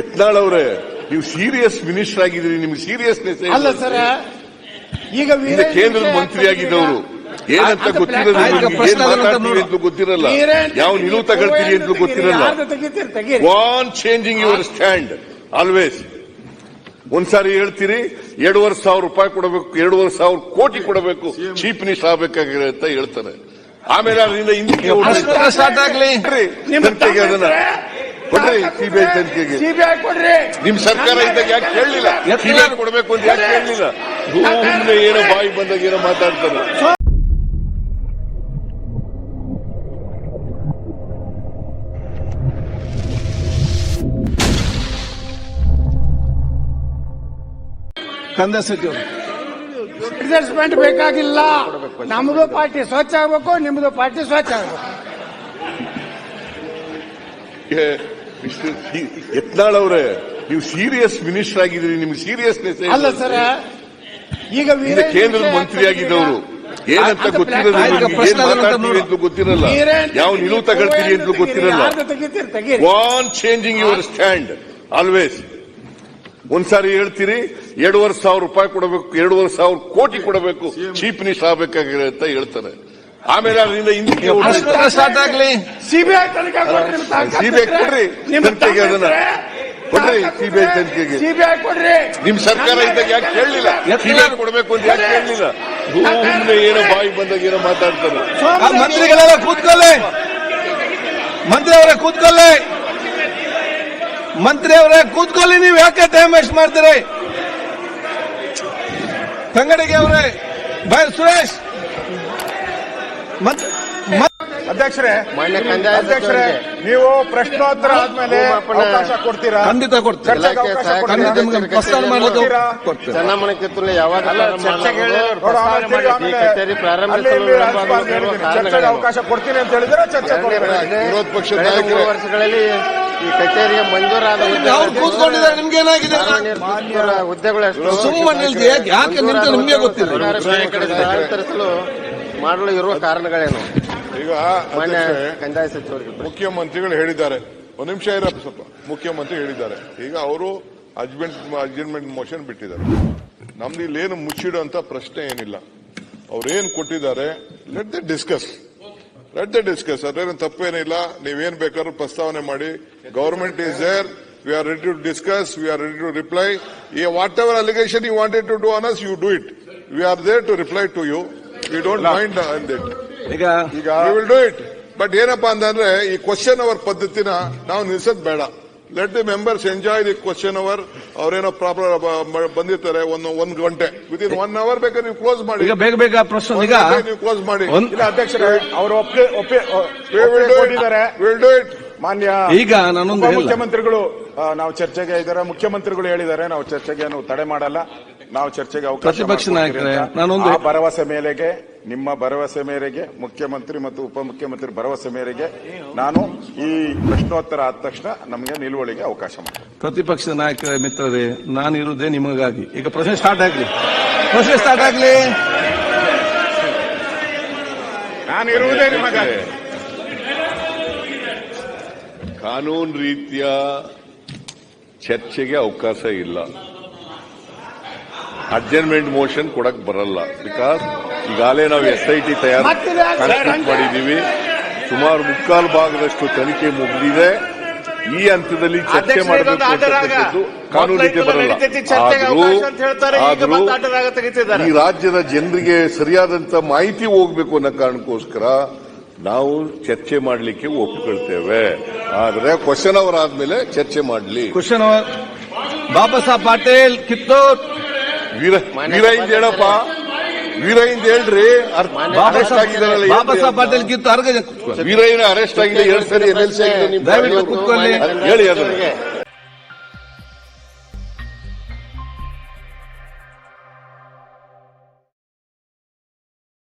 ಯತ್ನಾಳ್ ಅವರೇ ನೀವು serious minister ಆಗಿದ್ದೀರಿ ನಿಮ್ಗೆ ಸೀರಿಯಸ್ನೆಸ್ ಅಲ್ಲ ಸರ್ ಈಗ ಕೇಂದ್ರ ಕೇಂದ್ರದ ಮಂತ್ರಿ ಆಗಿದ್ದವರು. ಏನಂತ ಗೊತ್ತಿರಲ್ಲ ಏನ್ ಮಾತಾಡ್ತೀವಿ ಅಂತ ಗೊತ್ತಿರಲ್ಲ. ಯಾವ ನಿಲುವು ತಗೊಳ್ತೀರಿ ಅಂತ ಗೊತ್ತಿರಲ್ಲ. One changing your stand always ಒಂದ್ಸಾರಿ ಹೇಳ್ತೀರಿ ಎರಡೂವರೆ ಸಾವಿರ ರೂಪಾಯಿ ಕೊಡಬೇಕು ಎರಡೂವರೆ ಸಾವಿರ ಕೋಟಿ ಕೊಡಬೇಕು ಚೀಫ್ ಮಿನಿಸ್ಟರ್ ಆಗ್ಬೇಕಾಗಿದೆ ಅಂತ ಹೇಳ್ತಾರೆ. ಆಮೇಲೆ ಅದರಿಂದ ಹಿಂದಕ್ಕೆ ಕೊಡ್ರಿ ಸಿಬಿಐ ತನಿಖೆಗೆ. ಸಿಬಿಐ ಕೊಡ್ರಿ. ನಿಮ್ ಸರ್ಕಾರ ಇದ್ದಾಗ ಯಾಕೆ ಕೇಳಲಿಲ್ಲ? ಸಿಬಿಐ ಕೊಡ್ಬೇಕು ಅಂತ ಯಾಕೆ ಕೇಳಲಿಲ್ಲ? ಸುಮ್ಮನೆ ಏನೋ ಬಾಯಿ ಬಂದಾಗ ಏನೋ ಮಾತಾಡ್ತಾರೆ. ಕಂದ ಸಚಿವರು ಅಡ್ಜಸ್ಟ್ಮೆಂಟ್ ಬೇಕಾಗಿಲ್ಲ. ನಮ್ದು ಪಾರ್ಟಿ ಸ್ವಚ್ಛ ಆಗ್ಬೇಕು ನಿಮ್ದು ಪಾರ್ಟಿ ಸ್ವಚ್ಛ ಆಗ್ಬೇಕು. ಯತ್ನಾಳ್ ಅವರೇ ನೀವು ಸೀರಿಯಸ್ ಮಿನಿಸ್ಟರ್ ಆಗಿದ್ದೀರಿ ನಿಮ್ಗೆ ಸೀರಿಯಸ್ನೆಸ್ ಅಲ್ಲ ಸರ್ ಈಗ ಕೇಂದ್ರದ ವಿಷಯ ಮಂತ್ರಿ ತೆಗೀರಿ. ಆಗಿದ್ದವರು ಏನಂತ ಏನ್ ಮಾತಾಡ್ತೀವಿ ಅಂತ ಗೊತ್ತಿರಲ್ಲ. ಯಾವ ನಿಲುವು ತಗೊಳ್ತೀರಿ ಅಂತ ಗೊತ್ತಿರಲ್ಲ. One changing your stand always ಒಂದ್ಸಾರಿ ಹೇಳ್ತೀರಿ ಎರಡೂವರೆ ಸಾವಿರ ರೂಪಾಯಿ ಕೊಡಬೇಕು ಎರಡೂವರೆ ಸಾವಿರ ಕೋಟಿ ಕೊಡಬೇಕು ಚೀಫ್ ಮಿನಿಸ್ಟರ್ ಆಗ್ಬೇಕಾಗಿದೆ ಅಂತ ಹೇಳ್ತಾರೆ. ಆಮೇಲೆ ಅದರಿಂದ ಹಿಂದಕ್ಕೆ ಸ್ಟಾರ್ಟ್ ಆಗ್ಲಿ? ಸಿಬಿಐ ತನಿಖೆ ಸಿಬಿಐ ಕೊಡ್ರಿ. ನಿಮ್ಮ ತನಿಖೆಗೆ ಅದನ್ನ ಕೊಡ್ರಿ ಸಿಬಿಐ ತನಿಖೆಗೆ. ಸಿಬಿಐ ಕೊಡ್ರಿ. ನಿಮ್ ಸರ್ಕಾರ ಇದ್ದಾಗ ಯಾಕೆ ಕೇಳಲಿಲ್ಲ? ಸಿಬಿಐ ಕೊಡಬೇಕು ಅಂತ ಯಾಕೆ ಕೇಳಲಿಲ್ಲ? ಸುಮ್ಮನೆ ಏನೋ ಬಾಯಿ ಬಂದಾಗ ಏನೋ ಮಾತಾಡ್ತಾರೆ. ಮಂತ್ರಿಗಳೆಲ್ಲ ಕೂತ್ಕೊಳ್ಳಿ. ಮಂತ್ರಿ ಅವರೇ ಕೂತ್ಕೊಳ್ಳಿ. ಮಂತ್ರಿ ಅವರೇ ಕೂತ್ಕೊಳ್ಳಿ ನೀವು ಯಾಕೆ ಟೈಮ್ ವೇಸ್ಟ್ ಮಾಡ್ತೀರಿ? ತಂಗಡಿಗೆ ಅವರೇ ಬಾಯ್ ಸುರೇಶ್. ಅಧ್ಯಕ್ಷರೇ ಮಾನ್ಯ ಕಂದಾಯ ಅಧ್ಯಕ್ಷರೇ ನೀವು ಪ್ರಶ್ನೋತ್ತರ ಆದ್ಮೇಲೆ ಅವಕಾಶ ಕೊಡ್ತೀರಾ? ಖಂಡಿತ ಕೊಡ್ತೇನೆ ಚರ್ಚೆಗೆ ಅವಕಾಶ ಕೊಡ್ತೀರಾ? ಚೆನ್ನಮ್ಮನ ಕಿತ್ತೂರು ಯಾವಾಗ ಕಚೇರಿ ಪ್ರಾರಂಭಿಸಲು? ಅವಕಾಶ ಕೊಡ್ತೀನಿ ಅಂತ ಹೇಳಿದ್ರೆ ಚರ್ಚೆ ವಿರೋಧ ಪಕ್ಷದ ಮೂರು ವರ್ಷಗಳಲ್ಲಿ ಈ ಕಚೇರಿಗೆ ಮಂಜೂರಾದ ಕೂತ್ಕೊಂಡಿದ್ದಾರೆ ನಿಮ್ಗೆ ಏನಾಗಿದೆ ಹುದ್ದೆಗಳು ಎಷ್ಟು ಸುಮ್ಮನೆ ಯಾಕೆ ನಿಮ್ಗೆ ಗೊತ್ತಿಲ್ಲ. ಮಾಡಲು ಇರುವ ಕಾರಣಗಳೇನು? ಈಗ ಮಾನ್ಯ ಕಂದಾಯ ಸಚಿವರಿಗೆ ಮುಖ್ಯಮಂತ್ರಿಗಳು ಹೇಳಿದ್ದಾರೆ. ಒಂದು ನಿಮಿಷ ಇರಪ್ಪ ಸ್ವಲ್ಪ. ಮುಖ್ಯಮಂತ್ರಿ ಹೇಳಿದ್ದಾರೆ. ಈಗ ಅವರು ಅಜ್ಮೆಂಟ್ ಅಜ್ಮೆಂಟ್ ಮೋಷನ್ ಬಿಟ್ಟಿದ್ದಾರೆ. ನಮ್ದು ಇಲ್ಲೇನು ಮುಚ್ಚಿಡುವಂತ ಪ್ರಶ್ನೆ ಏನಿಲ್ಲ. ಅವ್ರೇನ್ ಕೊಟ್ಟಿದ್ದಾರೆ? Let the discuss let the discuss ಅದೇನು ತಪ್ಪೇನಿಲ್ಲ. ನೀವೇನ್ ಬೇಕಾದ್ರೂ ಪ್ರಸ್ತಾವನೆ ಮಾಡಿ. Government is there we are ready to discuss we are ready to reply whatever allegation you wanted to do unless you do it we are there to reply to you we don't mind it ಈಗ ಈಗ will do it but ಏನಪ್ಪಾ ಅಂತಂದ್ರೆ ಈ question hour ಪದ್ಧತಿನ ನಾವು ನಿಲ್ಸೋದ್ ಬೇಡ. Let the members enjoy the question hour ಅವ್ರೇನೋ ಪ್ರಾಬ್ಲಮ್ ಬಂದಿರ್ತಾರೆ ಒಂದು ಒಂದ್ ಗಂಟೆ. ವಿತ್ ಇನ್ ಒನ್ ಅವರ್ ಬೇಕಾದ್ರೆ ನೀವು ಕ್ಲೋಸ್ ಮಾಡಿ. ಈಗ ಬೇಗ ಬೇಗ ಪ್ರಶ್ನೆ ಈಗ ನೀವು ಕ್ಲೋಸ್ ಮಾಡಿ. ಇಲ್ಲ ಅಧ್ಯಕ್ಷರೇ ಅವರು ಒಪ್ಪಿಗೆ ಒಪ್ಪಿ We will ಒಪ್ಪಿಗೆ do ಕೊಟ್ಟಿದ್ದಾರೆ. It. We'll do it. ಮಾನ್ಯ ಈಗ ನಾನೊಂದು ಹೇಳ ಮುಖ್ಯಮಂತ್ರಿಗಳು ನಾವು ಚರ್ಚೆಗೆ ಇದ್ದಾರೆ. ಮುಖ್ಯಮಂತ್ರಿಗಳು ಹೇಳಿದ್ದಾರೆ ನಾವು ಚರ್ಚೆಗೆ ಏನು ತಡೆ ಮಾಡಲ್ಲ. ನಾವು ಚರ್ಚೆಗೆ ಅವಕಾಶ ಪ್ರತಿಪಕ್ಷ ನಾಯಕರೇ. ನಾನೊಂದು- ಭರವಸೆ ಮೇರೆಗೆ ನಿಮ್ಮ ಭರವಸೆ ಮೇರೆಗೆ ಮುಖ್ಯಮಂತ್ರಿ ಮತ್ತು ಉಪಮುಖ್ಯಮಂತ್ರಿ ಭರವಸೆ ಮೇರೆಗೆ ನಾನು ಈ ಪ್ರಶ್ನೋತ್ತರ ಆದ ತಕ್ಷಣ ನಮಗೆ ನಿಲುವಳಿಗೆ ಅವಕಾಶ ಮಾಡಿ ಪ್ರತಿಪಕ್ಷದ ನಾಯಕರ ಮಿತ್ರರೇ ನಾನಿರುವುದೇ ನಿಮಗಾಗಿ. ಈಗ ಪ್ರಶ್ನೆ ಸ್ಟಾರ್ಟ್ ಆಗಲಿ. ಪ್ರಶ್ನೆ ಸ್ಟಾರ್ಟ್ ಆಗಲಿ. ನಾನು ಇರುವುದೇ ನಿಮಗಾಗಿ. ಕಾನೂನು ರೀತಿಯ ಚರ್ಚೆಗೆ ಅವಕಾಶ ಇಲ್ಲ. ಅಡ್ಜರ್ಮೆಂಟ್ ಮೋಷನ್ ಕೊಡಕ್ ಬರಲ್ಲ. ಬಿಕಾಸ್ ಈಗಾಗಲೇ ನಾವು ಎಸ್ ಐ ಟಿ ತಯಾರು ಮಾಡಿದ್ದೀವಿ ಸುಮಾರು ಮುಕ್ಕಾಲು ಭಾಗದಷ್ಟು ತನಿಖೆ ಮುಗಿದಿದೆ. ಈ ಹಂತದಲ್ಲಿ ಚರ್ಚೆ ಮಾಡಬೇಕು ಕಾನೂನಿಗೆ ಬರಲ್ಲ. ಆದರೂ ಆದ್ರೂ ಈ ರಾಜ್ಯದ ಜನರಿಗೆ ಸರಿಯಾದಂತ ಮಾಹಿತಿ ಹೋಗ್ಬೇಕು ಅನ್ನೋ ಕಾರಣಕ್ಕೋಸ್ಕರ ನಾವು ಚರ್ಚೆ ಮಾಡಲಿಕ್ಕೆ ಒಪ್ಪಿಕೊಳ್ತೇವೆ. ಆದರೆ ಕ್ವಶನ್ ಅವರ್ ಆದ್ಮೇಲೆ ಚರ್ಚೆ ಮಾಡಲಿ. ಕ್ವಶನ್ ಬಾಬಾ ಸಾಹೇಬ್ ಪಾಟೀಲ್ ಕಿತ್ತೂರ್. ವೀರ ವೀರೈಂದ್ ಹೇಳಪ್ಪ. ಹೇಳ್ರಿ. ಅರೆಸ್ಟ್ ಆಗಿದ್ದಾರಲ್ಲ ಬಾಬಾ ಸಾಹೇಬ್ ಪಾಟೀಲ್ ಕಿತ್ತು ಅರ್ಗ. ವೀರಯ್ಯನ ಅರೆಸ್ಟ್ ಆಗಿದೆ ಎರಡು ಸರಿ ಎಲ್ ಎಲ್ ಸಿ ದಯವಿಟ್ಟು. ಹೇಳಿ ಅದನ್ನ